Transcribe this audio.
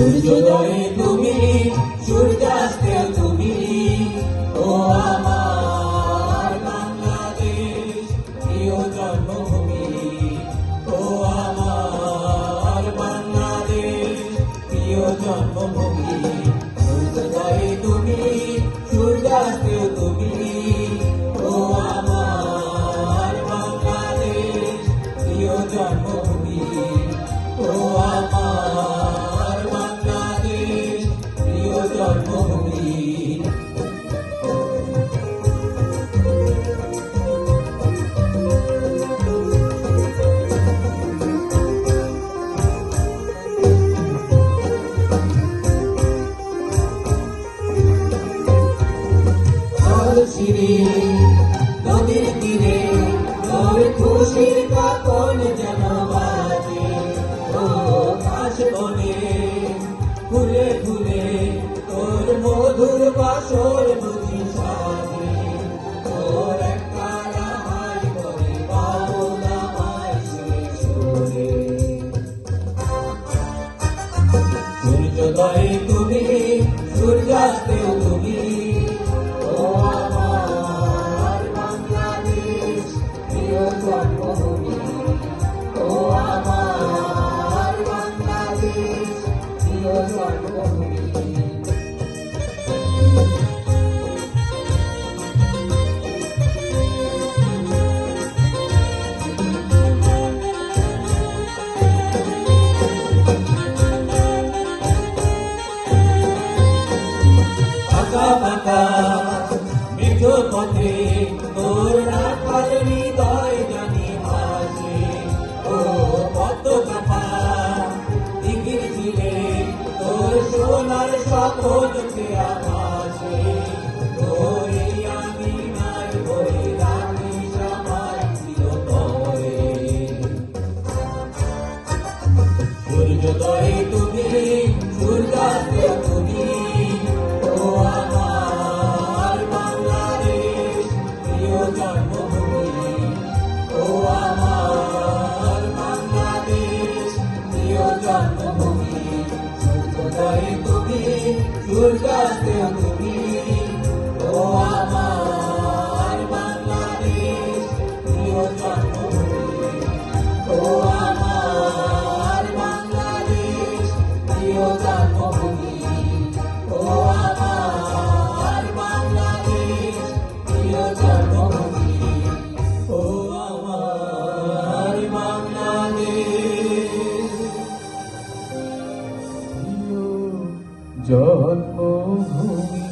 সূর্যোদয়ে তুমি সূর্যাস্তে ছিড়ে নদীর তীরে তোর খুশির কাপন যেন বাজে। ও কাশ বনে ফুলে ফুলে তোর মধুর বাসর বুঝি সাজে। তোর একটা রাহাই করে বাউল তুমি সূর্যাস্তেও পথে তোর রাখাল হৃদয় জানি ভাসে ও পদ্ম কাপা দিঘির ঝিলে তোর সোনার স্বপন সূর্যোদয়ে তুমি সূর্যাস্তে জন্মভূমি